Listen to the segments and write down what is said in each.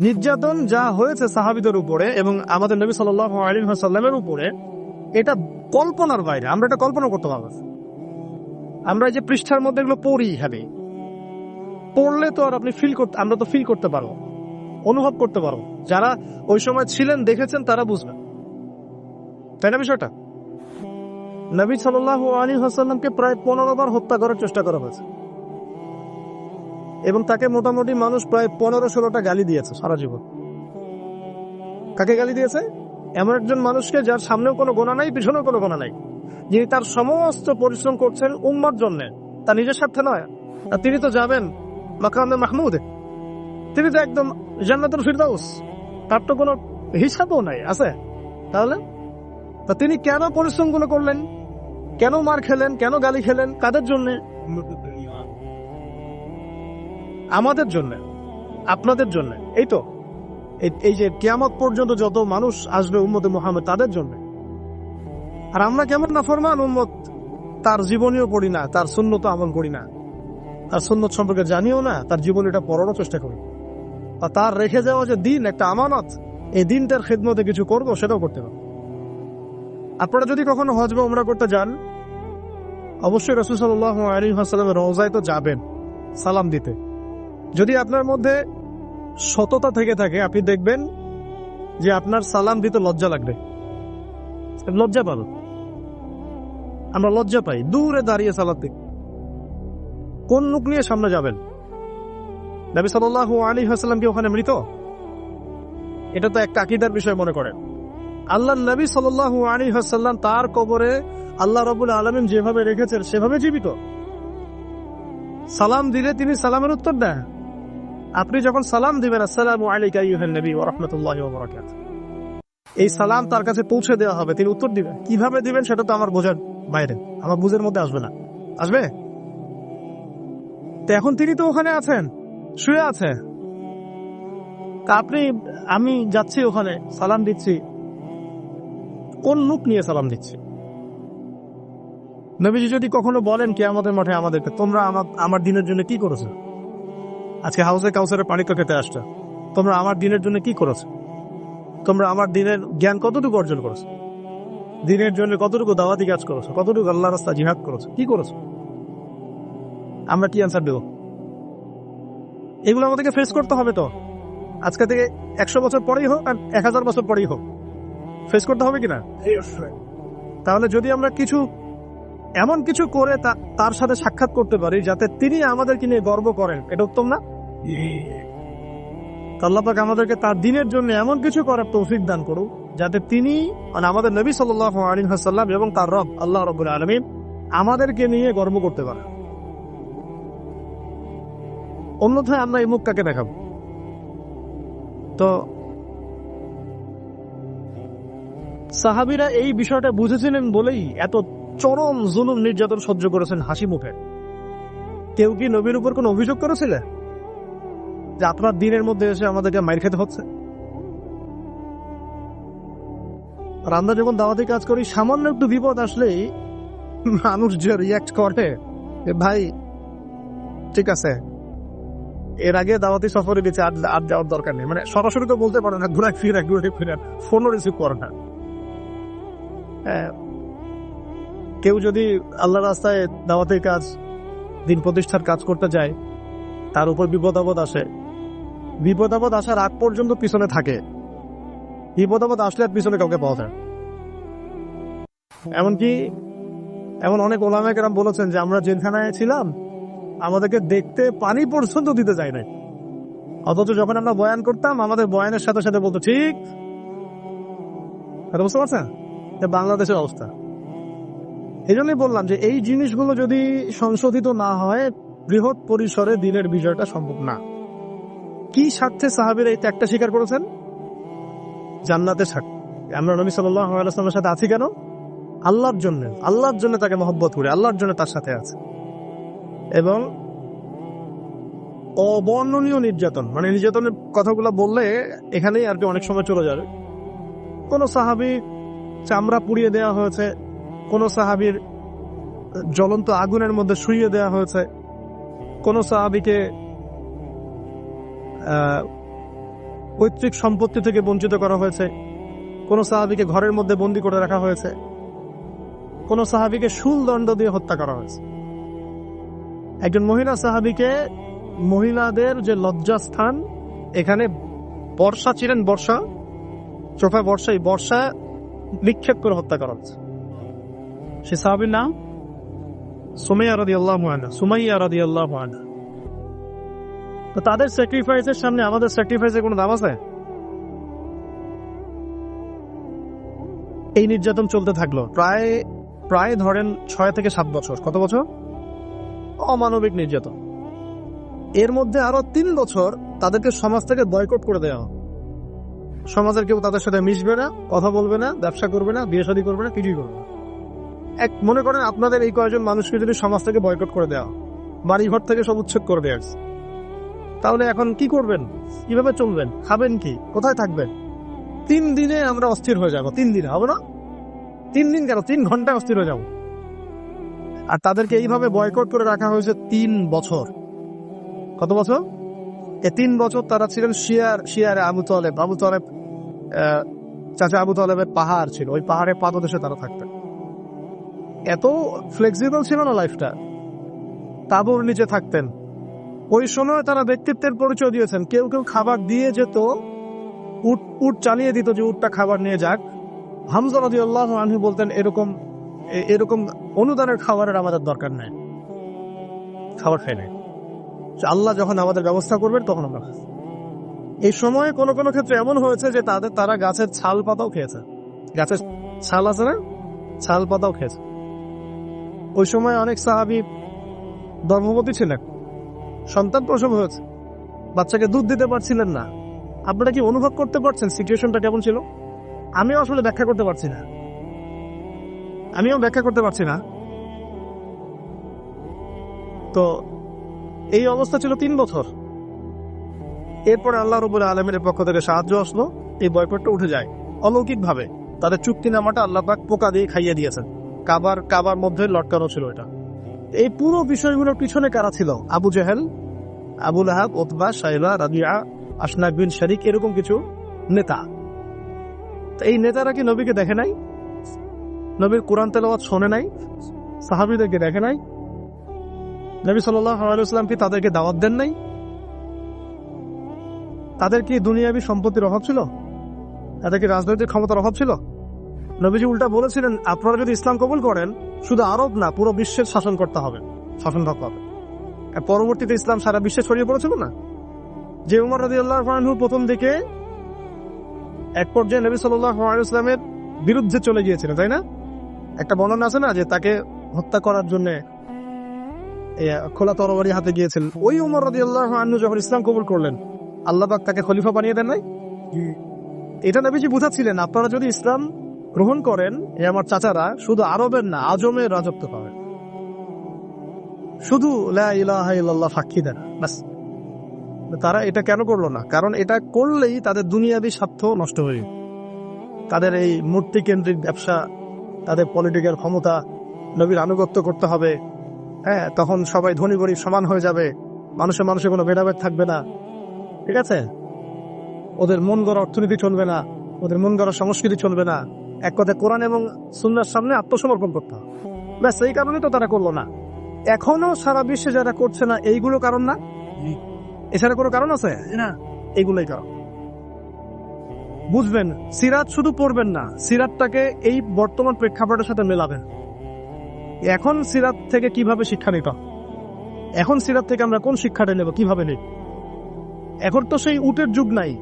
নির্যাতন যা হয়েছে সাহাবিদের উপরে এবং আমাদের নবী সাল্লাহ আলী সাল্লামের উপরে, এটা কল্পনার বাইরে। আমরা এটা কল্পনা করতে পারব আমরা যে পৃষ্ঠার মধ্যে এগুলো পড়ি হ্যাঁ পড়লে তো আর আপনি ফিল করতে আমরা তো ফিল করতে পারব। অনুভব করতে পারব। যারা ওই সময় ছিলেন, দেখেছেন, তারা বুঝবেন। তাই না বিষয়টা? নবী সাল্লাহ আলী হাসাল্লামকে প্রায় পনেরো বার হত্যা করার চেষ্টা করা হয়েছে। এবং তাকে মোটামুটি মানুষ প্রায় পনেরো ষোলোটা গালি দিয়েছে সারা জীবন। কাকে গালি দিয়েছে? এমন একজন মানুষকে যার সামনেও কোনো গোনা নাই, পিছনেও কোনো গোনা নাই। যিনি তার সমস্ত পরিশ্রম করছেন উম্মার জন্য। তার নিজের স্বার্থে নয়। আর তিনি তো যাবেন মাকামে মাহমুদে। তিনি তো একদম জান্নাতুল ফিরদাউস। তার তো কোনো হিসাবও নাই। আছে? তাহলে? তা তিনি কেন পরিশ্রমগুলো করলেন? কেন মার খেলেন? কেন গালি খেলেন? কাদের জন্য? আমাদের জন্য, আপনাদের জন্য, এই তো। এই- যে কিয়ামত পর্যন্ত যত মানুষ আসবে উম্মতে মোহাম্মদ, তাদের জন্য। আর আমরা কেমন না ফরমান, উম্মত তার জীবনীও পড়ি না, তার শূন্যত আমল করি না। তার সুন্নত সম্পর্কে জানিও না, তার জীবনীটা পড়ারও চেষ্টা করি। আর তার রেখে যাওয়া যে দিন, একটা আমানত, এই দিনটার খেদমতে কিছু করব, সেটাও করতে হবে। আপনারা যদি কখনো হজ বা উমরা করতে যান, অবশ্যই রসুল সাল্লাহ আলী হাসালামের তো যাবেন, সালাম দিতে। যদি আপনার মধ্যে সততা থেকে থাকে, আপনি দেখবেন যে আপনার সালাম দিতে লজ্জা লাগবে। লজ্জা পাবো আমরা লজ্জা পাই। দূরে দাঁড়িয়ে দিই। কোন মুখ নিয়ে সামনে যাবেন? নবী সাল্লাহ আলী হাসালাম কি ওখানে মৃত? এটা তো একটা আকিদার বিষয় মনে করেন। আল্লাহ নবী সাল্লাহ আলী হাসাল্লাম তার কবরে আল্লাহ রবুল আলমিন যেভাবে রেখেছেন, সেভাবে জীবিত। সালাম দিলে তিনি সালামের উত্তর দেন। আপনি যখন সালাম দিবেন, আসসালামু এই সালাম তার কাছে পৌঁছে দেওয়া হবে। তিনি উত্তর দিবেন। কীভাবে দিবেন সেটা তো আমার বোঝার বাইরে। আমার বুঝের মধ্যে আসবে না। আসবে? এখন তিনি তো ওখানে আছেন। শুয়ে আছে তা আপনি, আমি যাচ্ছি ওখানে, সালাম দিচ্ছি। কোন মুখ নিয়ে সালাম দিচ্ছি? নবীজি যদি কখনো বলেন কে আমাদের মাঠে আমাদেরকে, তোমরা আমার আমার দিনের জন্য কি করেছ? আজকে হাউসে কাউসারের পানি তো খেতে আসছো। তোমরা আমার দিনের জন্য কি করেছ? তোমরা আমার দিনের জ্ঞান কতটুকু অর্জন করেছ? দিনের জন্য কতটুকু দাওয়াতি কাজ করেছ? কতটুকু আল্লাহ রাস্তা জিহাদ করেছ? কি করেছ? আমরা কি অ্যান্সার দেব? এগুলো আমাদেরকে ফেস করতে হবে তো। আজকে থেকে একশো বছর পরেই হোক আর এক হাজার বছর পরেই হোক। ফেস করতে হবে কিনা? তাহলে যদি আমরা কিছু এমন কিছু করে তার সাথে সাক্ষাৎ করতে পারি যাতে তিনি আমাদেরকে নিয়ে গর্ব করেন। এটা উত্তম না? তো আমাদেরকে তার দিনের জন্য এমন কিছু করার তৌফিক দান করুক যাতে তিনি মানে আমাদের নবী সাল্লাহ আলী হাসাল্লাম এবং তার রব আল্লাহ রবুল আলমিন আমাদেরকে নিয়ে গর্ব করতে পারে অন্যথায় আমরা এই মুখটাকে দেখাবো। তো সাহাবিরা এই বিষয়টা বুঝেছিলেন বলেই এত চরম জুলুম নির্যাতন সহ্য করেছেন হাসি মুখে। কেউ কি নবীর উপর কোনো অভিযোগ করেছিলেন যে আপনার দিনের মধ্যে এসে আমাদেরকে মাইর খেতে হচ্ছে? আমরা যখন দাওয়াতি কাজ করি সামান্য একটু বিপদ আসলেই মানুষ যে রিয়াক্ট করে ভাই ঠিক আছে। এর আগে দাওয়াতি সফরে গেছে আর আর যাওয়ার দরকার নেই। মানে সরাসরি তো বলতে পারে না ঘুরে ফিরে ঘুরে ফিরে ফোনও রিসিভ করে না। হ্যাঁ, কেউ যদি আল্লাহ রাস্তায় দাওয়াতের কাজ, দিন প্রতিষ্ঠার কাজ করতে যায়, তার উপর বিপদ আপদ আসে। বিপদ আপদ আসার আগ পর্যন্ত পিছনে থাকে। বিপদ আপদ আসলে আর পিছনে কাউকে পাওয়া যায় এমনকি, এমন অনেক ওলামেকেরাম বলেছেন যে, আমরা জেলখানায় ছিলাম, আমাদেরকে দেখতে পানি পর্যন্ত দিতে যায় নাই। অথচ যখন আমরা বয়ান করতাম, আমাদের বয়ানের সাথে সাথে বলতো, ঠিক? বুঝতে পারছেন? বাংলাদেশের অবস্থা। এই জন্যই বললাম যে এই জিনিসগুলো যদি সংশোধিত না হয়, বৃহৎ পরিসরে দিনের বিজয়টা সম্ভব না। কি স্বার্থে সাহাবিরা এই ত্যাগটা স্বীকার করেছেন? জান্নাতের স্বার্থে। আমরা নবী সাল্লামের সাথে আছি কেন? আল্লাহর জন্য। আল্লাহর জন্য তাকে মহব্বত করে, আল্লাহর জন্য তার সাথে আছে। এবং অবর্ণনীয় নির্যাতন মানে নির্যাতনের কথাগুলো বললে এখানেই আর কি অনেক সময় চলে যাবে। কোন সাহাবি চামড়া পুড়িয়ে দেওয়া হয়েছে কোন সাহাবির জ্বলন্ত আগুনের মধ্যে শুইয়ে দেওয়া হয়েছে। কোন সাহাবিকে পৈতৃক সম্পত্তি থেকে বঞ্চিত করা হয়েছে। কোন সাহাবিকে ঘরের মধ্যে বন্দি করে রাখা হয়েছে। কোন সাহাবিকে শুল দণ্ড দিয়ে হত্যা করা হয়েছে। একজন মহিলা সাহাবিকে মহিলাদের যে লজ্জাস্থান, এখানে বর্ষা ছিলেন, বর্ষা, চোখা বর্ষা এই বর্ষা নিক্ষেপ করে হত্যা করা হচ্ছে সে সাহাবির নাম সুমাইয়া রাদি আল্লাহ সুমাইয়া রাদি আল্লাহ তো তাদের স্যাক্রিফাইসের সামনে আমাদের স্যাক্রিফাইসের কোনো দাম আছে এই নির্যাতন চলতে থাকল প্রায় প্রায় ধরেন ছয় থেকে সাত বছর কত বছর অমানবিক নির্যাতন এর মধ্যে আরও তিন বছর তাদেরকে সমাজ থেকে বয়কট করে দেওয়া সমাজের কেউ তাদের সাথে মিশবে না কথা বলবে না ব্যবসা করবে না বিয়ে শাদী করবে না কিছুই করবে না এক, মনে করেন আপনাদের এই কয়েকজন মানুষকে যদি সমাজ থেকে বয়কট করে দেওয়া বাড়িঘর থেকে সব উচ্ছেদ করে দেওয়া তাহলে এখন কি করবেন? কীভাবে চলবেন? খাবেন কি? কোথায় থাকবেন? তিন দিনে আমরা অস্থির হয়ে যাব, তিন দিনে, হবে না? তিন দিন কেন? তিন ঘন্টায় অস্থির হয়ে যাব। আর তাদেরকে এইভাবে বয়কট করে রাখা হয়েছে তিন বছর। কত বছর? এ তিন বছর তারা ছিলেন শিয়ার, শিয়ারে আবু তলেব। আবু তলেব চাচা আবু তলেবের পাহাড় ছিল। ওই পাহাড়ে পাদদেশে তারা থাকতেন। এত ফ্লেক্সিবল ছিল না লাইফটা তাবুর নিচে থাকতেন। ওই সময় তারা ব্যক্তিত্বের পরিচয় দিয়েছেন। কেউ কেউ খাবার দিয়ে যেত, উট উট চালিয়ে দিত যে উটটা খাবার নিয়ে যাক। হামজা রাজি আল্লাহ আনহু বলতেন, এরকম এরকম অনুদানের খাবারের আমাদের দরকার নাই। খাবার খাই নাই। আল্লাহ যখন আমাদের ব্যবস্থা করবেন, তখন আমরা এই সময় কোনো কোনো ক্ষেত্রে এমন হয়েছে যে তাদের, তারা গাছের ছাল পাতাও খেয়েছে। গাছের ছাল আছে না? ছাল পাতাও খেয়েছে। ওই সময় অনেক সাহাবি গর্ভবতী ছিলেন। সন্তান প্রসব হয়েছে। বাচ্চাকে দুধ দিতে পারছিলেন না। আপনারা কি অনুভব করতে পারছেন সিচুয়েশনটা কেমন ছিল? আমিও আসলে ব্যাখ্যা করতে পারছি না। আমিও ব্যাখ্যা করতে পারছি না। তো এই অবস্থা ছিল তিন বছর। এরপরে আল্লাহ রবুল আলমের পক্ষ থেকে সাহায্য আসলো। এই বয়কটটা উঠে যায়। অলৌকিক ভাবে তাদের চুক্তিনামাটা আল্লাহ পাক পোকা দিয়ে খাইয়ে দিয়েছেন। কাবার কাবার মধ্যে লটকানো ছিল এটা। এই পুরো বিষয়গুলোর পিছনে কারা ছিল? আবু জাহেল, আবুল আহাব, ওতবা সাইবা রাবিয়া আসনাক বিন শারিক, এরকম কিছু নেতা। এই নেতারা কি নবীকে দেখে নাই? নবীর কোরআন তেলাওয়াত শোনে নাই? সাহাবিদেরকে দেখে নাই? নবী সাল্লাম কি তাদেরকে দাওয়াত দেন নাই? তাদের কি দুনিয়াবি সম্পত্তির অভাব ছিল? তাদের কি রাজনৈতিক ক্ষমতার অভাব ছিল? নবীজি উল্টা বলেছিলেন, আপনারা যদি ইসলাম কবুল করেন, শুধু আরব না, পুরো বিশ্বের শাসন করতে হবে শাসন করতে হবে পরবর্তীতে ইসলাম সারা বিশ্বে ছড়িয়ে পড়েছিল না? যে উমর রাজি আল্লাহ প্রথম দিকে এক পর্যায়ে নবী সাল্লামের বিরুদ্ধে চলে গিয়েছিলেন, তাই না? একটা বর্ণনা আছে না যে তাকে হত্যা করার জন্য খোলা তরবারি হাতে গিয়েছেন ওই উমর রাজি আল্লাহ যখন ইসলাম কবুল করলেন, আল্লাহ পাক তাকে খলিফা বানিয়ে দেন নাই? এটা নবীজি বুঝাচ্ছিলেন, আপনারা যদি ইসলাম গ্রহণ করেন, এ আমার চাচারা, শুধু আরবের না, আজমের রাজত্ব পাবেন শুধু লা ইলাহা ইল্লাল্লাহ সাক্ষী দেন তারা এটা কেন করল না? কারণ এটা করলেই তাদের দুনিয়াবি স্বার্থ নষ্ট হয়ে তাদের এই মূর্তি কেন্দ্রিক ব্যবসা, তাদের পলিটিক্যাল ক্ষমতা, নবীর আনুগত্য করতে হবে। হ্যাঁ তখন সবাই ধনী গরিব সমান হয়ে যাবে। মানুষের মানুষের কোনো ভেদাভেদ থাকবে না। ঠিক আছে? ওদের মন গড়া অর্থনীতি চলবে না। ওদের মন গড়া সংস্কৃতি চলবে না। এক কথায় কোরআন এবং সুন্নার সামনে আত্মসমর্পণ করতে হবে ব্যাস এই কারণে তো তারা করল না। এখনও সারা বিশ্বে যারা করছে না এইগুলো কারণ না? এছাড়া কোনো কারণ আছে? না। এগুলোই কারণ। বুঝবেন সিরাত শুধু পড়বেন না সিরাতটাকে এই বর্তমান প্রেক্ষাপটের সাথে মেলাবেন। এখন সিরাত থেকে কীভাবে শিক্ষা নিতে? এখন সিরাত থেকে আমরা কোন শিক্ষাটা নেব কীভাবে নেব? এখন তো সেই উটের যুগ নাই।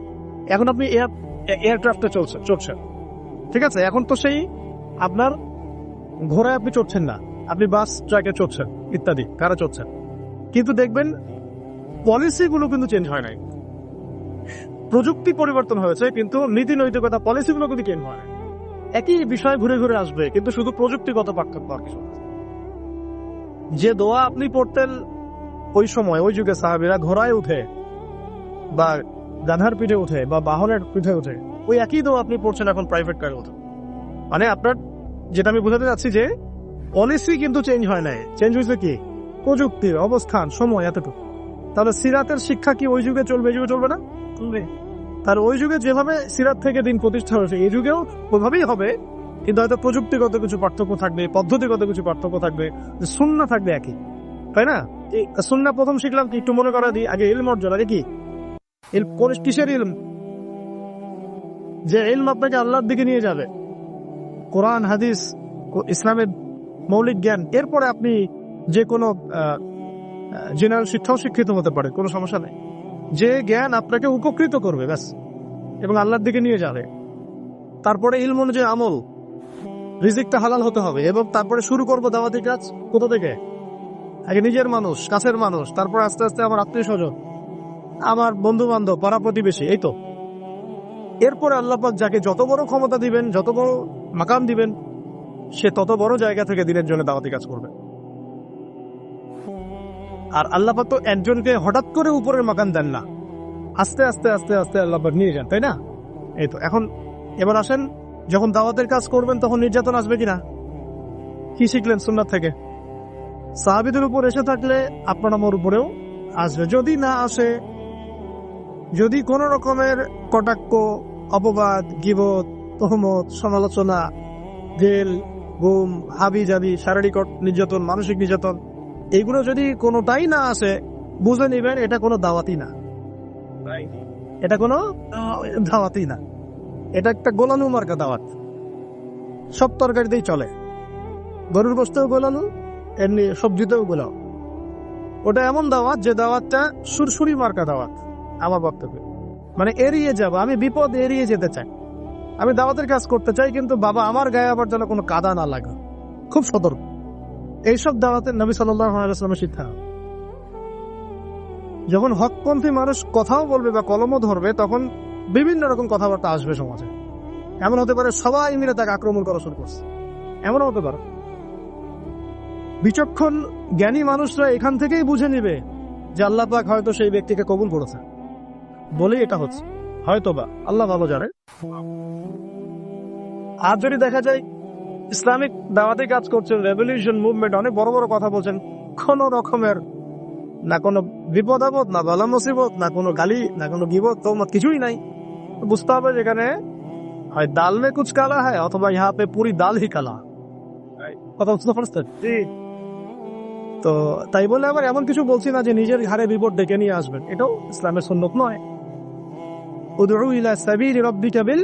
এখন আপনি এয়ার এয়ারক্রাফটে চলছে চড়ছে ঠিক আছে, এখন তো সেই আপনার ঘোড়ায় আপনি চড়ছেন না। আপনি বাস, ট্রাকে চড়ছেন, ইত্যাদি, কারা চড়ছেন। কিন্তু দেখবেন, পলিসিগুলো কিন্তু চেঞ্জ হয় নাই। প্রযুক্তি পরিবর্তন হয়েছে, কিন্তু নীতি নৈতিকতা পলিসিগুলো কিন্তু চেঞ্জ হয় একই বিষয় ঘুরে ঘুরে আসবে, কিন্তু শুধু প্রযুক্তিগত পার্থক্য আর কিছু যে দোয়া আপনি পড়তেন ওই সময়, ওই যুগে সাহাবিরা ঘোড়ায় উঠে বা গাধার পিঠে উঠে বা বাহনের পিঠে উঠে ওই একই দোয়া আপনি পড়ছেন এখন প্রাইভেট কারে উঠে মানে আপনার যেটা আমি বোঝাতে চাচ্ছি যে পলিসি কিন্তু চেঞ্জ হয় নাই। চেঞ্জ হয়েছে কি? প্রযুক্তির অবস্থান সময় এতটুকু। তাহলে সিরাতের শিক্ষা কি ওই যুগে চলবে এই যুগে চলবে না? চলবে। তার ওই যুগে যেভাবে সিরাত থেকে দিন প্রতিষ্ঠা হয়েছে এই যুগেও ওইভাবেই হবে। কিন্তু হয়তো প্রযুক্তিগত কিছু পার্থক্য থাকবে পদ্ধতিগত কিছু পার্থক্য থাকবে সুন্না থাকবে একই। তাই না? সুন্না প্রথম শিখলাম একটু মনে করা দিই। আগে ইলম অর্জন আগে কি? কিসের ইলম? যে ইলম আপনাকে আল্লাহর দিকে নিয়ে যাবে। কোরআন, হাদিস ইসলামের মৌলিক জ্ঞান। এরপরে আপনি যে কোনো জেনারেল শিক্ষাও শিক্ষিত হতে পারে, কোনো সমস্যা নেই। যে জ্ঞান আপনাকে উপকৃত করবে, ব্যাস। এবং আল্লাহর দিকে নিয়ে যাবে। তারপরে ইলম অনুযায়ী আমল। রিজিকটা হালাল হতে হবে এবং তারপরে শুরু করব দাওয়াতি কাজ। কোথা থেকে? আগে নিজের মানুষ, কাছের মানুষ, তারপর আস্তে আস্তে আমার আত্মীয় স্বজন, আমার বন্ধু বান্ধব পাড়া প্রতিবেশী, এই তো। এরপরে আল্লাপাক যাকে যত বড় ক্ষমতা দিবেন, যত বড় মাকাম দিবেন, সে তত বড় জায়গা থেকে দিনের জন্য দাওয়াতি কাজ করবে। আর আল্লাপাক তো একজনকে হঠাৎ করে উপরের মাকাম দেন না। আস্তে আস্তে আস্তে আস্তে আল্লাপাক নিয়ে যান, তাই না? এই তো, এখন এবার আসেন, যখন দাওয়াতের কাজ করবেন তখন নির্যাতন আসবে কিনা? কি শিখলেন সুন্নাত থেকে? সাহাবিদের উপর এসে থাকলে আপনার আমার উপরেও আসবে। যদি না আসে যদি কোন রকমের কটাক্ষ, অপবাদ, গিবত, তহমত, সমালোচনা জেল গুম, হাবি জাবি, শারীরিক নির্যাতন, মানসিক নির্যাতন, এগুলো যদি কোনোটাই না আসে, বুঝে নিবেন এটা কোনো দাওয়াতি না। এটা কোনো দাওয়াতি না। এটা একটা গোলানু মার্কা দাওয়াত। সব তরকারিতেই চলে। গরুর গোস্তেও গোলানু, এমনি সবজিতেও গোলাও। ওটা এমন দাওয়াত যে দাওয়াতটা সুরসুরি মার্কা দাওয়াত। আমার বক্তব্য। মানে এড়িয়ে যাব, আমি বিপদ এড়িয়ে যেতে চাই। আমি দাওয়াতের কাজ করতে চাই, কিন্তু বাবা, আমার গায়ে আবার যেন কোনো কাদা না লাগে। খুব সতর্ক। এইসব দাওয়াতের নবী সাল্লামের শিক্ষা যখন হকপন্থী মানুষ কথাও বলবে বা কলমও ধরবে, তখন বিভিন্ন রকম কথাবার্তা আসবে সমাজে। এমন হতে পারে সবাই মিলে তাকে আক্রমণ করা শুরু করছে। এমনও হতে পারে। বিচক্ষণ জ্ঞানী মানুষরা এখান থেকেই বুঝে নিবে যে আল্লাহ হয়তো সেই ব্যক্তিকে কবুল করেছে বলেই এটা হচ্ছে। হয়তো বা আল্লাহ ভালো জানে। আর যদি দেখা যায় ইসলামিক দাওয়াতে কাজ করছেন রেভলিউশন মুভমেন্ট অনেক বড় বড় কথা বলছেন কোন রকমের না কোনো বিপদ আপদ না বালা মুসিবত না কোনো গালি না কোনো বিপদ তোমত কিছুই নাই। বুঝতে হবে যেখানে হয় দাল মে কুচ কালা হয় অথবা ইহা পে পুরি দাল হি কালা। কথা বুঝতে পারছেন? জি। তো তাই বলে আবার এমন কিছু বলছি না যে নিজের ঘাড়ে বিপদ ডেকে নিয়ে আসবেন। এটাও ইসলামের সুন্নত নয়। উদউ ইলা সাবিলি রাব্বিকা বিল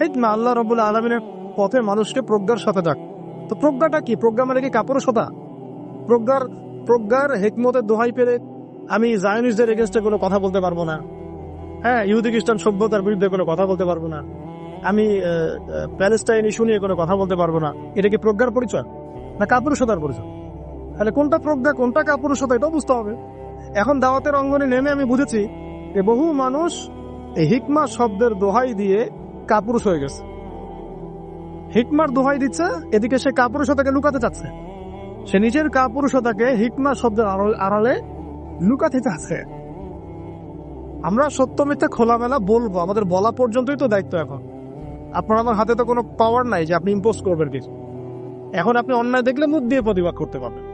হিকমা। আল্লাহ রাব্বুল আলামিনের পথে মানুষকে প্রজ্ঞার সাথে ডাক। তো প্রজ্ঞাটা কি? প্রজ্ঞা মানে কি? কাপড় সতা প্রজ্ঞার প্রজ্ঞার হেকমতের দোহাই পেলে আমি জায়নিস্টদের এগেনস্টে কোনো কথা বলতে পারব না। হ্যাঁ ইহুদি, খ্রিস্টান সভ্যতার বিরুদ্ধে কোনো কথা বলতে পারব না। আমি প্যালেস্টাইন ইস্যু নিয়ে কোনো কথা বলতে পারব না। এটা কি প্রজ্ঞার পরিচয়? না কাপুরুষতার পরিচয়? তাহলে কোনটা প্রজ্ঞা, কোনটা কাপুরুষতা এটাও বুঝতে হবে। এখন দাওয়াতের অঙ্গনে নেমে আমি বুঝেছি যে বহু মানুষ এই হিকমা শব্দের দোহাই দিয়ে কাপুরুষ হয়ে গেছে। হিকমার দোহাই দিচ্ছে, এদিকে সে কাপুরুষতাকে লুকাতে চাচ্ছে। সে নিজের কাপুরুষতাকে হিকমা শব্দের আড়াল- লুকাতে চাচ্ছে। আমরা সত্য মিথ্যা খোলামেলা বলব, আমাদের বলা পর্যন্তই তো দায়িত্ব এখন। আপনার আমার হাতে তো কোনো পাওয়ার নাই যে আপনি ইম্পোজ করবেন কিছু। এখন আপনি অন্যায় দেখলে মুখ দিয়ে প্রতিবাদ করতে পারবেন।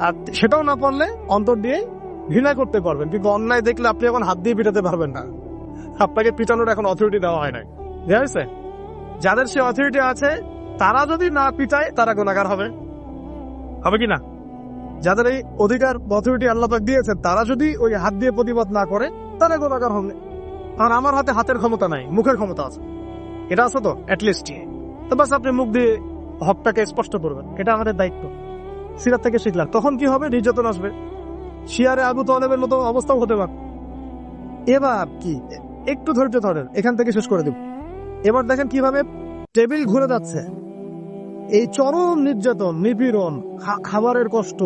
আর সেটাও না পারলে অন্তর দিয়ে ঘৃণা করতে পারবেন, কিন্তু অন্যায় দেখলে আপনি এখন হাত দিয়ে পিটাতে পারবেন না। আপনাকে পিটানোর এখন অথরিটি দেওয়া হয় নাই। ঠিক যাদের সে অথরিটি আছে, তারা যদি না পিটায়, তারা গুণাগার হবে। হবে কি না? যাদের এই অধিকার অথরিটি আল্লাপাক দিয়েছেন, তারা যদি ওই হাত দিয়ে প্রতিবাদ না করে, তারা গুণাগার হবে। কারণ আমার হাতে হাতের ক্ষমতা নাই, মুখের ক্ষমতা আছে। এটা আছে তো অ্যাটলিস্ট তো বাস আপনি মুখ দিয়ে হকটাকে স্পষ্ট করবেন। এটা আমাদের দায়িত্ব। সিরাত থেকে শিখলাম। তখন কি হবে? নির্যাতন আসবে। শিয়ারে আবু তলেবের মতো অবস্থাও হতে পারে। এবার কি? একটু ধৈর্য ধরেন, এখান থেকে শেষ করে দেব। এবার দেখেন কীভাবে টেবিল ঘুরে যাচ্ছে। এই চরম নির্যাতন, নিপীড়ন খাবারের কষ্ট,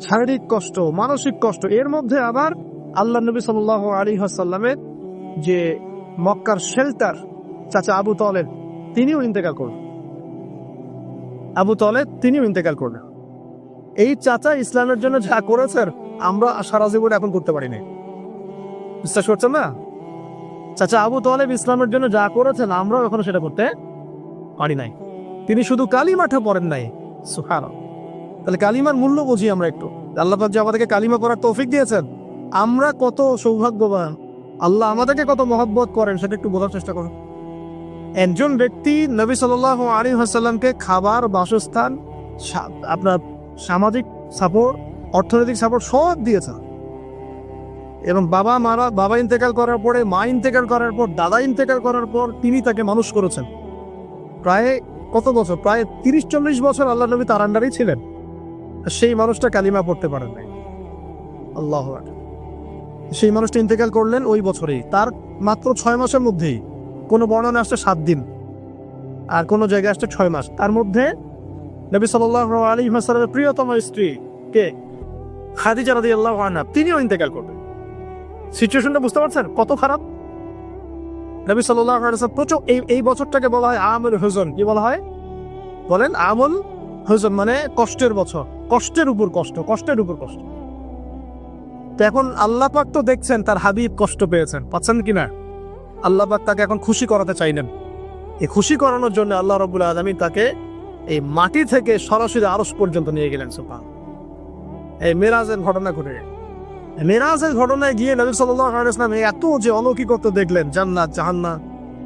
শারীরিক কষ্ট, মানসিক কষ্ট, এর মধ্যে আবার আল্লাহ নবী সাল আলী হাসাল্লামের যে মক্কার শেল্টার, চাচা আবু তলেব, তিনিও ইন্তেকাল করলেন। আবু তলেব, তিনিও ইন্তেকাল করলেন। এই চাচা ইসলামের জন্য যা করেছেন আমরা সারা জীবন এখন করতে পারি নাই বিশ্বাস করছেন না? চাচা, আবু তলেব ইসলামের জন্য যা করেছেন, আমরাও এখনও সেটা করতে পারি নাই। তিনি শুধু কালিমাটা পড়েন নাই। সুহান তাহলে কালিমার মূল্য বুঝি আমরা একটু। আল্লাহ যে আমাদেরকে কালিমা পড়ার তৌফিক দিয়েছেন, আমরা কত সৌভাগ্যবান। আল্লাহ আমাদেরকে কত মহব্বত করেন, সেটা একটু বোঝার চেষ্টা করুন। একজন ব্যক্তি নবী সাল আলী হাসাল্লামকে খাবার, বাসস্থান আপনার সামাজিক সাপোর্ট অর্থনৈতিক সাপোর্ট সব দিয়েছে। এবং বাবা মারা, বাবা ইন্তেকাল করার পরে, মা ইন্তেকাল করার পর, দাদা ইন্তেকাল করার পর তিনি তাকে মানুষ করেছেন। প্রায় কত বছর? প্রায় তিরিশ চল্লিশ বছর আল্লাহ নবী তার আন্ডারেই ছিলেন। সেই মানুষটা কালিমা পড়তে পারেন আল্লাহ সেই মানুষটা ইন্তেকাল করলেন ওই বছরেই। তার মাত্র ছয় মাসের মধ্যেই। কোনো বর্ণনা আসছে সাত দিন। আর কোনো জায়গায় আসছে ছয় মাস। তার মধ্যে নবী সাল্লাহ আলী হাসালামের প্রিয়তম স্ত্রী কে? খাদিজা আল্লাহ তিনিও ইন্তেকাল করবেন সিচুয়েশনটা বুঝতে পারছেন? কত খারাপ? নবী প্রচুর এই এই বছরটাকে বলা হয় আমল হুজন। কি বলা হয়? বলেন, আমল হুজন মানে কষ্টের বছর। কষ্টের উপর কষ্ট, কষ্টের উপর কষ্ট। তো এখন আল্লাহ পাক তো দেখছেন, তার হাবিব কষ্ট পেয়েছেন। পাচ্ছেন কিনা আল্লাহ পাক তাকে এখন খুশি করাতে চাইলেন। এই খুশি করানোর জন্য আল্লাহ রবুল আলমী তাকে এই মাটি থেকে সরাসরি আরস পর্যন্ত নিয়ে গেলেন সুপান এই মেরাজের ঘটনা ঘটে। মেরাজের ঘটনায় গিয়ে নবী সাল্লাহ এত যে অলৌকিকত্ব দেখলেন, জান্নাত জাহান্না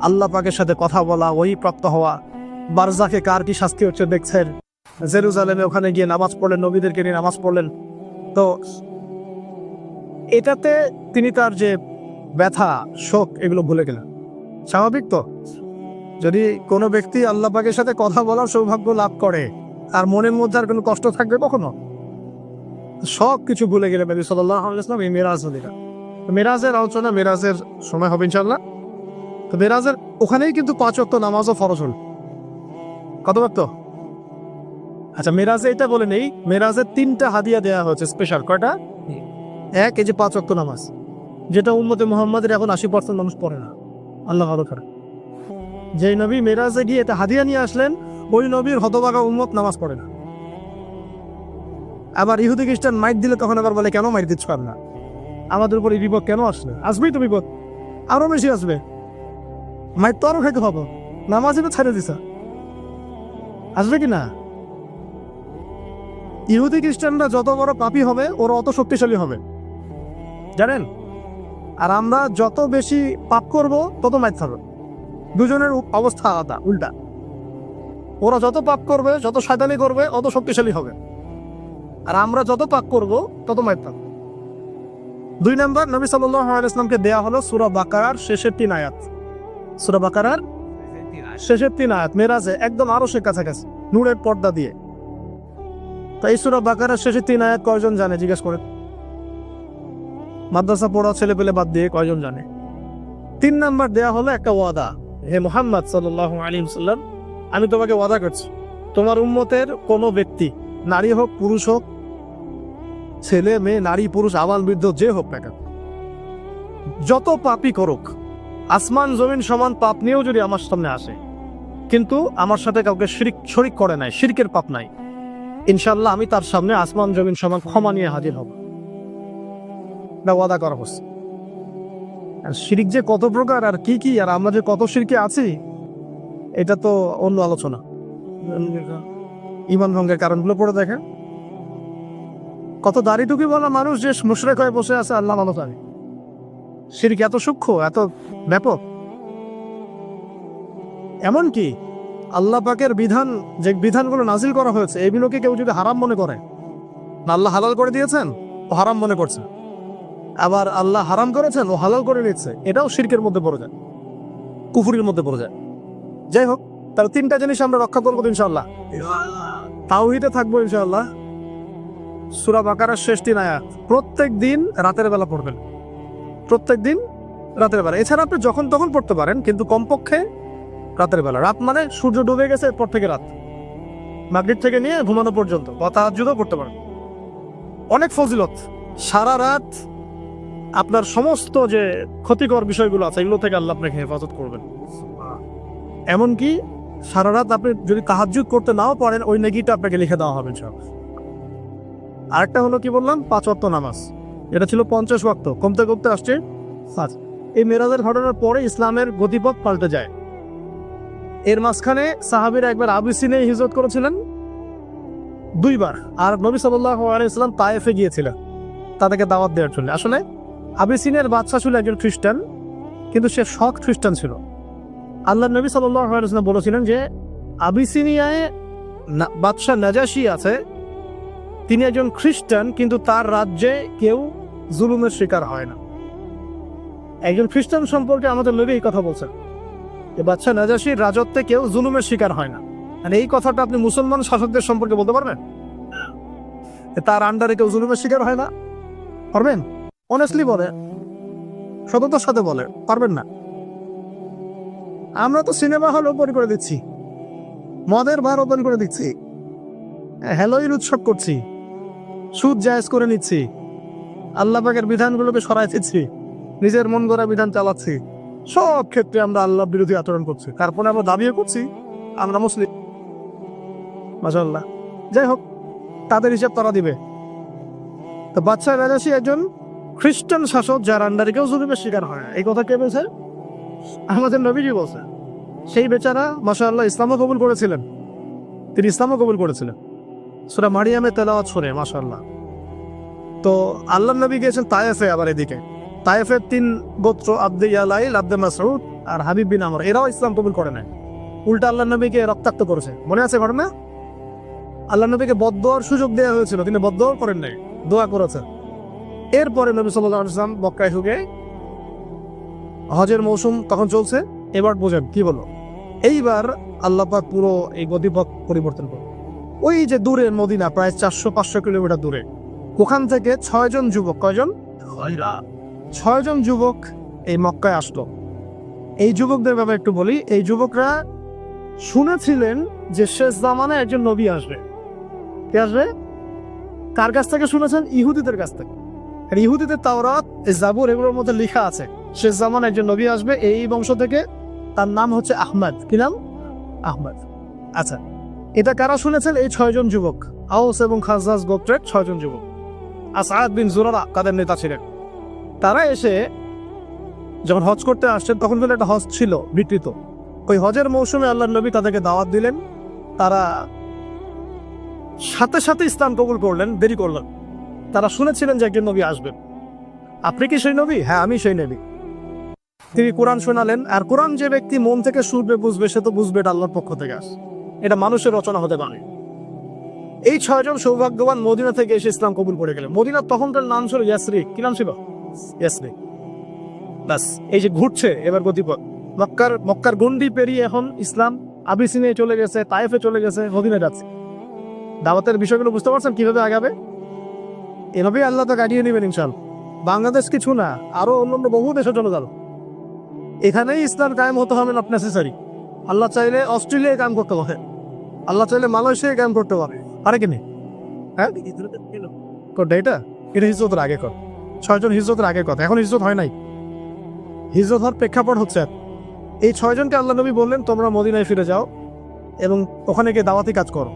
আল্লাহ পাকের সাথে কথা বলা ওই প্রাপ্ত হওয়া, বারজাকে কার কি শাস্তি হচ্ছে দেখছেন? জেরুজালেমে ওখানে গিয়ে নামাজ পড়লেন, নবীদেরকে নিয়ে নামাজ পড়লেন। তো এটাতে তিনি তার যে ব্যথা, শোক, এগুলো ভুলে গেলেন। স্বাভাবিক তো? যদি কোনো ব্যক্তি আল্লাহ পাকের সাথে কথা বলার সৌভাগ্য লাভ করে আর মনের মধ্যে আর কোনো কষ্ট থাকবে কখনো? সব কিছু ভুলে গেলে নবী সাল্লাহ ইসলাম এই মেরাজ তো মেরাজের আলোচনা, মেরাজের সময় হবে ইনশাল্লাহ তো মেরাজের ওখানেই কিন্তু পাঁচ অক্ত নামাজও ফরজ হল। কত অক্ত আচ্ছা মেরাজে এটা বলে নেই মেরাজের তিনটা হাদিয়া দেওয়া হয়েছে স্পেশাল কয়টা? এক, এই যে পাঁচ অক্ত নামাজ। যেটা উন্মতে মোহাম্মদের এখন আশি পার্সেন্ট মানুষ পড়ে না। আল্লাহ ভালো করে। যেই নবী মেরাজে গিয়ে এটা হাদিয়া নিয়ে আসলেন, ওই নবীর হতবাগা উম্মত নামাজ পড়ে না। আবার ইহুদি খ্রিস্টান মাইট দিলে তখন আবার বলে, কেন মাইট দিচ্ছ না আমাদের উপর এই বিপদ কেন আসলে আসবেই তো বিপদ। আরও বেশি আসবে। মাইট তো আরও খাইতে হব। নামাজই তো ছাড়ে দিছা। আসবে কি না? ইহুদি খ্রিস্টানরা যত বড় পাপি হবে, ওরা অত শক্তিশালী হবে। জানেন? আর আমরা যত বেশি পাপ করব, তত মাইট থাকবে দুজনের অবস্থা আলাদা, উল্টা। ওরা যত পাপ করবে, যত শয়তানি করবে, অত শক্তিশালী হবে। আর আমরা যত পাক করব, তত মায়ের থাকবে। দুই নম্বর, নবী সাল্লাহ দেয়া হলো সুরা বাকারার শেষের তিন আয়াত। সুরা বাকারার শেষের তিন আয়াত, মেরাজে একদম আরও সে কাছাকাছি, নূরের পর্দা দিয়ে। তাই এই সুরা বাকারার শেষের তিন আয়াত কয়জন জানে, জিজ্ঞেস করে মাদ্রাসা পড়া ছেলে পেলে বাদ দিয়ে কয়জন জানে? তিন নাম্বার দেয়া হলো একটা ওয়াদা, হে মোহাম্মদ সাল্লাহ আলিম সাল্লাম আমি তোমাকে ওয়াদা করছি, তোমার উম্মতের কোনো ব্যক্তি, নারী হোক, পুরুষ হোক ছেলে, মেয়ে, নারী, পুরুষ, আবাল, বৃদ্ধ, যে হোক না কেন। যত পাপই করুক, আসমান, জমিন সমান পাপ নিয়েও যদি আমার সামনে আসে, কিন্তু আমার সাথে কাউকে শিরিক, শরিক করে নাই, শিরকের পাপ নাই ইনশাল্লাহ আমি তার সামনে আসমান, জমিন সমান ক্ষমা নিয়ে হাজির হব। এটা ওয়াদা করা হচ্ছে। আর শিরিক যে কত প্রকার, আর কি কি, আর আমরা যে কত শিরকে আছি, এটা তো অন্য আলোচনা। ইমান ভঙ্গের কারণগুলো পড়ে দেখেন। কত দাড়ি টুকি বলা মানুষ যে মুশরেক হয়ে বসে আছে, আল্লাহ মানো জানে। শিরিক এত সূক্ষ্ম, এত ব্যাপক। এমন কি আল্লাহ পাকের বিধান, যে বিধানগুলো নাজিল করা হয়েছে, এগুলোকে কেউ যদি হারাম মনে করে, না আল্লাহ হালাল করে দিয়েছেন, ও হারাম মনে করছে। আবার আল্লাহ হারাম করেছেন, ও হালাল করে নিচ্ছে, এটাও শিরকের মধ্যে পড়ে যায়, কুফুরির মধ্যে পড়ে যায়। যাই হোক, তাহলে তিনটা জিনিস আমরা রক্ষা করব ইনশাল্লাহ তাওহিদে থাকব ইনশাল্লাহ সুরা বাকারার শেষ তিন আয়াত প্রত্যেক দিন রাতের বেলা পড়বেন। প্রত্যেক দিন রাতের বেলা। এছাড়া আপনি যখন তখন পড়তে পারেন, কিন্তু কমপক্ষে রাতের বেলা। রাত মানে সূর্য ডুবে গেছে এরপর থেকে রাত। মাগরিব থেকে নিয়ে ঘুমানো পর্যন্ত। বা তাহাজ্জুদও করতে পারেন। অনেক ফজিলত। সারা রাত আপনার সমস্ত যে ক্ষতিকর বিষয়গুলো আছে, এগুলো থেকে আল্লাহ আপনাকে হেফাজত করবেন। এমনকি সারা রাত আপনি যদি তাহাজ্জুদ করতে নাও পারেন, ওই নেগিটা আপনাকে লিখে দেওয়া হবে সব আরেকটা হলো কি বললাম? পাঁচ ওয়াক্ত নামাজ। এটা ছিল পঞ্চাশ ওয়াক্ত। কমতে কমতে আসছে পাঁচ। এই মেরাজের ঘটনার পরে ইসলামের গতিপথ পাল্টে যায়। এর মাঝখানে সাহাবিরা একবার আবিসিনে হিজরত করেছিলেন। দুইবার। আর নবী সাল্লাহ আলাইসাল্লাম তায়েফে গিয়েছিলেন। তাদেরকে দাওয়াত দেওয়ার জন্য। আসলে আবিসিনের বাদশা ছিল একজন খ্রিস্টান, কিন্তু সে শখ খ্রিস্টান ছিল। আল্লাহ নবী সাল্লাম বলেছিলেন যে আবিসিনিয়ায় বাদশাহ নাজাসি আছে তিনি একজন খ্রিস্টান, কিন্তু তার রাজ্যে কেউ জুলুমের শিকার হয় না। একজন খ্রিস্টান সম্পর্কে আমাদের নবী এই কথা বলছেন যে বাচ্চা নাজাসির রাজত্বে কেউ জুলুমের শিকার হয় না। মানে এই কথাটা আপনি মুসলমান শাসকদের সম্পর্কে বলতে পারবেন? তার আন্ডারে কেউ জুলুমের শিকার হয় না? পারবেন? অনেস্টলি বলে। সততার সাথে বলে। পারবেন না। আমরা তো সিনেমা হল ওপেন করে দিচ্ছি। মদের বার ওপেন করে দিচ্ছি। হ্যালোইন উৎসব করছি। সুদ জায়েজ করে নিচ্ছি। আল্লাহ পাকের বিধানগুলোকে সরাই দিচ্ছি। নিজের মন গড়া বিধান চালাচ্ছি। সব ক্ষেত্রে আমরা আল্লাহ বিরোধী আচরণ করছি। তারপরে আমরা দাবিও করছি। আমরা মুসলিম। মাসাল্লাহ যাই হোক, তাদের হিসাব তারা দিবে। তো বাচ্চা রাজাসি একজন খ্রিস্টান শাসক, যার আন্ডারে কেউ জুলুমের শিকার হয় এই কথা কে বলছে? আমাদের নবীজি বলছে। সেই বেচারা, মাশাআল্লাহ, ইসলামও কবুল করেছিলেন। তিনি ইসলামও কবুল করেছিলেন। সুরা মারিয়ামে তেলাওয়াত শুনে, মাশাআল্লাহ। তো আল্লাহ নবী গিয়েছেন তায়েফে আবার এদিকে। তায়েফের তিন গোত্র আব্দে ইয়ালাইল, আব্দে মাসউদ আর হাবিব বিন আমর। এরাও ইসলাম কবুল করে নেয়। উল্টা আল্লাহ নবীকে রক্তাক্ত করেছে। মনে আছে ঘটনা? আল্লাহ নবীকে বদোয়ার সুযোগ দেওয়া হয়েছিল, তিনি বদোয়ার করেন নাই, দোয়া করেছেন। এরপরে নবী সাল্লাহ ইসলাম মক্কায় ঢুকে হজের মৌসুম তখন চলছে। এবার বোঝেন, কি বলো? এইবার আল্লাহ পাক পুরো এই গতিপথ পরিবর্তন করো ওই যে দূরে মদিনা প্রায় চারশো পাঁচশো কিলোমিটার দূরে। ওখান থেকে ছয়জন যুবক কয়জন? ছয়জন যুবক এই মক্কায় আসলো। এই যুবকদের ব্যাপারে একটু বলি এই যুবকরা শুনেছিলেন যে শেষ জামানে একজন নবী আসবে। কে আসবে? কার কাছ থেকে শুনেছেন? ইহুদিদের কাছ থেকে। আর ইহুদিদের তাওরাত এই জাবুর এগুলোর মধ্যে লেখা আছে শেষ জামান একজন নবী আসবে এই বংশ থেকে। তার নাম হচ্ছে আহমদ। কি নাম? আহমদ। আচ্ছা এটা কারা শুনেছেন? এই ছয়জন যুবক। আউস এবং খাজাজ গোত্রের ছয়জন যুবক। আসাদ বিন জুরারা তাদের নেতা ছিলেন। তারা এসে যখন হজ করতে আসছেন, তখন কিন্তু একটা হজ ছিল বিকৃত। ওই হজের মৌসুমে আল্লাহ নবী তাদেরকে দাওয়াত দিলেন। তারা সাথে সাথে ইসলাম কবুল করলেন, দেরি করলেন। তারা শুনেছিলেন যে একজন নবী আসবেন। আপনি কি সেই নবী? হ্যাঁ আমি সেই নবী। তিনি কোরআন শোনালেন। আর কোরআন যে ব্যক্তি মন থেকে শুনবে, বুঝবে, সে তো বুঝবে এটা আল্লাহর পক্ষ থেকে আস এটা মানুষের রচনা হতে পারে। এই ছয়জন সৌভাগ্যবান মদিনা থেকে এসে ইসলাম কবুল করে গেলেন। মদিনার তখনকার নাম ছিল ইয়াসরি কি নাম ছিল? ইয়াসরি বাস এই যে ঘুরছে এবার গতিপথ। মক্কার মক্কার গন্ডি পেরিয়ে এখন ইসলাম আবিসিনে চলে গেছে তাইফে চলে গেছে মদিনা যাচ্ছে। দাওয়াতের বিষয়গুলো বুঝতে পারছেন কীভাবে আগাবে? এভাবেই আল্লাহ তো কাটিয়ে নেবেন ইনশাল বাংলাদেশ কিছু না, আরও অন্যান্য বহু দেশে চলে যাবে। এখানেই ইসলাম কায়েম হতে হবে নট নেসেসারি আল্লাহ চাইলে অস্ট্রেলিয়ায় কায়েম করতে পারে আল্লাহ চাইলে মালয়েশিয়ায় কায়েম করতে পারে। আরে কি হ্যাঁ? এটা এটা হিজরতের আগে কর। ছয়জন হিজরতের আগে কথা। এখন হিজরত হয় নাই। হিজরত হওয়ার প্রেক্ষাপট হচ্ছে এই ছয়জনকে আল্লাহ নবী বললেন, তোমরা মদিনায় ফিরে যাও এবং ওখানে গিয়ে দাওয়াতি কাজ করো।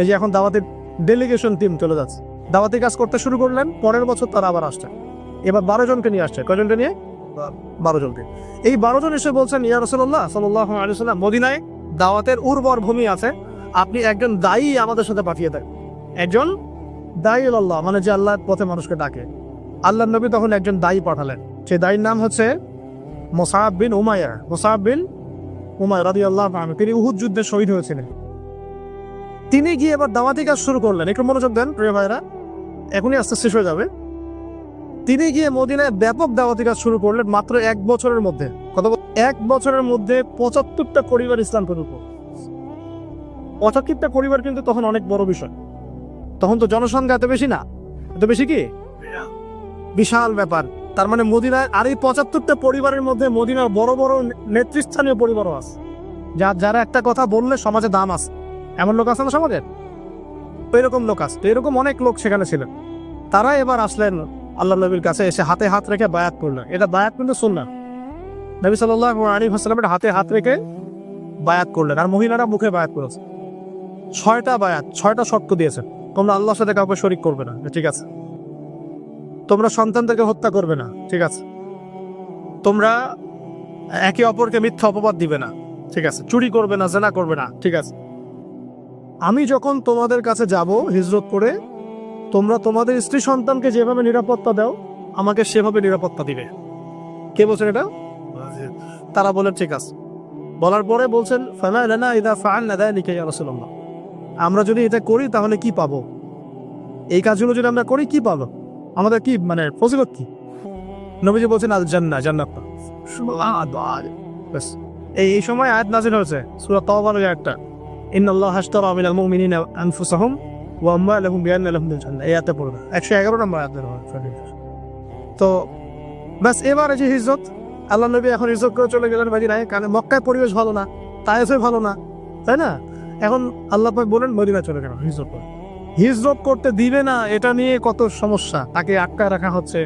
এই যে এখন দাওয়াতের ডেলিগেশন টিম চলে যাচ্ছে। দাওয়াতি কাজ করতে শুরু করলেন, পরের বছর তারা আবার আসছে। এবার বারো জনকে নিয়ে আসছে। কয়জনকে নিয়ে? বারো জনকে। এই বারো জন এসে বলছেন, ইয়া রসল্লাহ সাল্লাহ আলিয়াল্লাম মদিনায় দাওয়াতের উর্বর ভূমি আছে, আপনি একজন দায়ী আমাদের সাথে পাঠিয়ে দেন। একজন দায়ী আল্লাহ মানে যে আল্লাহর পথে মানুষকে ডাকে। আল্লাহ নবী তখন একজন দায়ী পাঠালেন। সেই দায়ীর নাম হচ্ছে মোসাহাব বিন উমায়া মোসাহাব বিন উমায় রাদি আল্লাহ তিনি উহুদ যুদ্ধে শহীদ হয়েছিলেন। তিনি গিয়ে এবার দাওয়াতি কাজ শুরু করলেন। একটু মনোযোগ দেন, প্রিয় ভাইরা এখনই আস্তে শেষ হয়ে যাবে। তিনি গিয়ে মদিনায় ব্যাপক দাওয়াতি কাজ শুরু করলেন মাত্র এক বছরের মধ্যে। কত এক বছরের মধ্যে পঁচাত্তরটা পরিবার ইসলাম করল। পঁচাত্তরটা পরিবার কিন্তু তখন অনেক বড় বিষয়। তখন তো জনসংখ্যা এত বেশি না। এত বেশি কি? বিশাল ব্যাপার। তার মানে মদিনায় আর এই পঁচাত্তরটা পরিবারের মধ্যে মদিনার বড় বড় নেতৃস্থানীয় পরিবারও আছে। যা যারা একটা কথা বললে সমাজে দাম আছে। এমন লোক আছে না সমাজের এরকম লোক আছে। তো এরকম অনেক লোক সেখানে ছিলেন। তারা এবার আসলেন আল্লাহ নবীর কাছে এসে হাতে হাত রেখে বায়াত করলেন। এটা বায়াত কিন্তু শুননা নবী সাল্লাহ আলী হাসলামের হাতে হাত রেখে বায়াত করলেন। আর মহিলারা মুখে বায়াত করেছে। ছয়টা বায়াত, ছয়টা শর্ত দিয়েছেন তোমরা আল্লাহর সাথে কাউকে শরিক করবে না। ঠিক আছে। তোমরা সন্তানদেরকে হত্যা করবে না। ঠিক আছে। তোমরা একে অপরকে মিথ্যা অপবাদ দিবে না। ঠিক আছে। চুরি করবে না, জেনা করবে না। ঠিক আছে। আমি যখন তোমাদের কাছে যাব হিজরত করে, তোমরা তোমাদের স্ত্রী সন্তানকে যেভাবে নিরাপত্তা দাও, আমাকে সেভাবে নিরাপত্তা দিবে। কে বলছেন এটা? তারা বলেন ঠিক আছে। বলার পরে বলছেন আমরা যদি এটা করি, তাহলে কি পাবো? এই কাজগুলো যদি আমরা করি, কি পাবো? আমাদের কি মানে কি? নবীজি বলছেন, আল জান্নাত ব্যাস। এই এই সময় আয়াত নাজিল হয়েছে, সূরা তাওবার একটা ইন্নাল্লাহ হাশতারা মিনাল মুমিনিনা আনফুসাহুম ওয়া আমওয়ালাহুম বিআন্না লাহুমুল জান্নাহ। এই আয়াতে পড়বে 111 নম্বর তো, ব্যাস, এবার যে হিজরত আল্লাহ নবী এখন হিজরত করে চলে গেলেন মদিনায়, কারণ মক্কায় পরিবেশ ভালো না তাইফে ভালো না, তাই না? এখন আল্লাহ পাক বলেন মদিনা চলে গেল, হিজরত করে হিজরত করতে দিবে না, এটা নিয়ে কত সমস্যা। তাকে আটকায় রাখা হচ্ছে,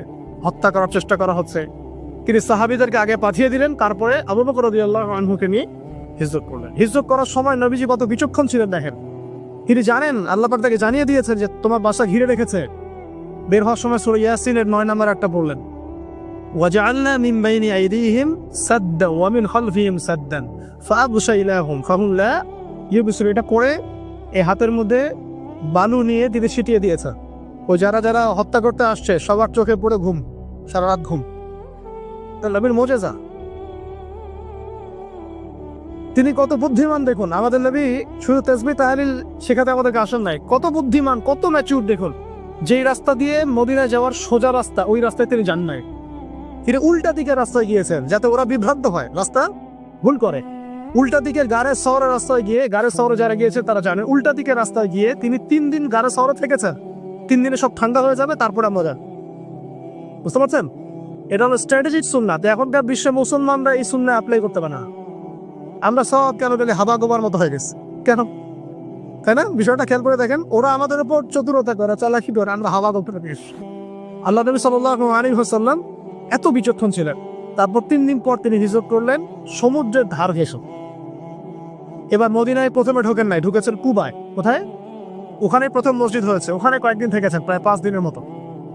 হত্যা করার চেষ্টা করা হচ্ছে। তিনি সাহাবিদেরকে আগে পাঠিয়ে দিলেন, তারপরে আবু বকর রাদিয়াল্লাহু আনহুকে নিয়ে হিজরত করলেন। হিজরত করার সময় নবীজি কত বিচক্ষণ ছিলেন, দেখেন। তিনি জানেন, আল্লাহ পাক তাকে জানিয়ে দিয়েছেন যে, তোমার বাসা ঘিরে রেখেছে। বের হওয়ার সময় সূরা ইয়াসিনের 9 নম্বর একটা বললেন ওয়াজআলনা মিন বাইনি আইদিহিম সাদ্দা ওয়া মিন খালফিহিম সাদ্দান ফাআবসাইলাহুম ফাহুম লা ইউবসির এটা করে এই হাতের মধ্যে বালু নিয়ে তিনি ছিটিয়ে দিয়েছে। ও যারা যারা হত্যা করতে আসছে, সবার চোখে পড়ে ঘুম, সারা রাত ঘুম। তা নবীর মোজেজা। তিনি কত বুদ্ধিমান দেখুন, আমাদের নবী শুধু তেজবি তাহারিল শেখাতে আমাদেরকে আসেন নাই। কত বুদ্ধিমান, কত ম্যাচিউর দেখুন। যেই রাস্তা দিয়ে মদিনা যাওয়ার সোজা রাস্তা, ওই রাস্তায় তিনি যান নাই। তিনি উল্টা দিকের রাস্তায় গিয়েছেন যাতে ওরা বিভ্রান্ত হয়। রাস্তা? ভুল করে। উল্টা দিকে গাড়ের শহরের রাস্তায় গিয়ে গাড়ের শহরে যারা গিয়েছে তারা জানেন উল্টা দিকের রাস্তায় গিয়ে তিনি তিন দিন গাড়ের শহরে থেকেছেন। তিন দিনে সব ঠান্ডা হয়ে যাবে, তারপরে আমরা যান বুঝতে পারছেন? এটা হলো স্ট্র্যাটেজিক তো এখনকার বিশ্বে মুসলমানরা এই সুন্না অ্যাপ্লাই করতে পারে না। আমরা সব কেন গেলে হাবা গোবার মতো হয়ে গেছে। কেন? তাই না? বিষয়টা খেয়াল করে দেখেন, ওরা আমাদের উপর চতুরতা করে, চালাকি করে, আমরা হাবা গোবর আল্লাহ নবী সাল্লাল্লাহু আলাইহি ওয়াসাল্লাম এত বিচক্ষণ ছিলেন। তারপর তিন দিন পর তিনি হিজরত করলেন সমুদ্রের ধার ঘেঁষে এবার মদিনায় প্রথমে ঢোকেন নাই, ঢুকেছেন কুবায়। কোথায়? ওখানে প্রথম মসজিদ হয়েছে, ওখানে কয়েকদিন থেকেছেন, প্রায় পাঁচ দিনের মতো।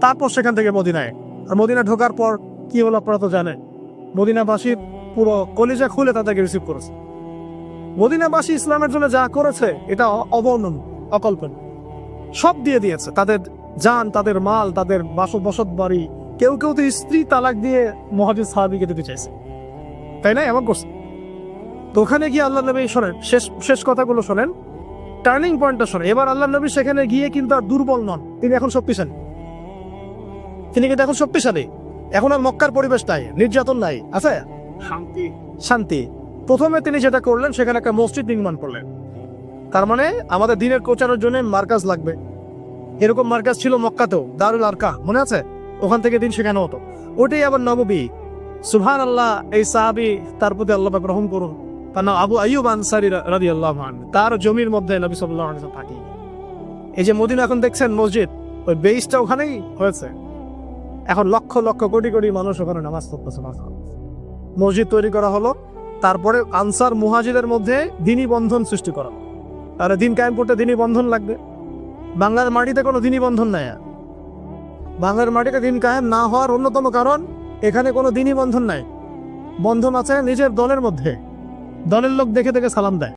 তারপর সেখান থেকে মদিনায়। আর মদিনা ঢোকার পর কি হলো আপনারা তো জানেন, মদিনাবাসী পুরো কলিজা খুলে তাদেরকে রিসিভ করেছে। মদিনাবাসী ইসলামের জন্য যা করেছে, এটা অবর্ণন অকল্পনীয়। সব দিয়ে দিয়েছে, তাদের যান, তাদের মাল, তাদের বাস বসত বাড়ি কেউ কেউ তো স্ত্রী তালাক দিয়ে মহাজিদ সাহাবিকে দিতে চাইছে। তাই না? এমন করছে। তো ওখানে গিয়ে আল্লাহ নবী শোনেন শেষ শেষ কথাগুলো শোনেন। টার্নিং পয়েন্টটা শোনেন। এবার আল্লাহ নবী সেখানে গিয়ে কিন্তু আর দুর্বল নন। তিনি এখন শক্তিশালী। তিনি কিন্তু এখন শক্তিশালী। এখন আর মক্কার পরিবেশ নাই নির্যাতন নাই। আছে? শান্তি। শান্তি। প্রথমে তিনি যেটা করলেন সেখানে একটা মসজিদ নির্মাণ করলেন। তার মানে আমাদের দিনের কোচানোর জন্য মার্কাজ লাগবে। এরকম মার্কাজ ছিল মক্কাতেও দারুল আরকা মনে আছে? ওখান থেকে দিন শেখানো হতো। ওটাই আবার নববী। সুবহান আল্লাহ এই সাহাবি তার প্রতি আল্লাহ গ্রহণ করুন। তার নাম আবু আইয়ুব আনসারি রাদি আল্লাহ তার জমির মধ্যে নবী সাল্লাহ থাকি এই যে মদিনা এখন দেখছেন মসজিদ, ওই বেইসটা ওখানেই হয়েছে। এখন লক্ষ লক্ষ কোটি কোটি মানুষ ওখানে নামাজ পড়তেছে। মসজিদ তৈরি করা হলো, তারপরে আনসার মুহাজিদের মধ্যে দিনী বন্ধন সৃষ্টি করা তাহলে দিন কায়েম করতে দিনী বন্ধন লাগবে। বাংলার মাটিতে কোনো দিনী বন্ধন নাই। বাংলার মাটিতে দিন কায়েম না হওয়ার অন্যতম কারণ, এখানে কোনো দিনই বন্ধন নাই। বন্ধন আছে নিজের দলের মধ্যে। দলের লোক দেখে দেখে সালাম দেয়।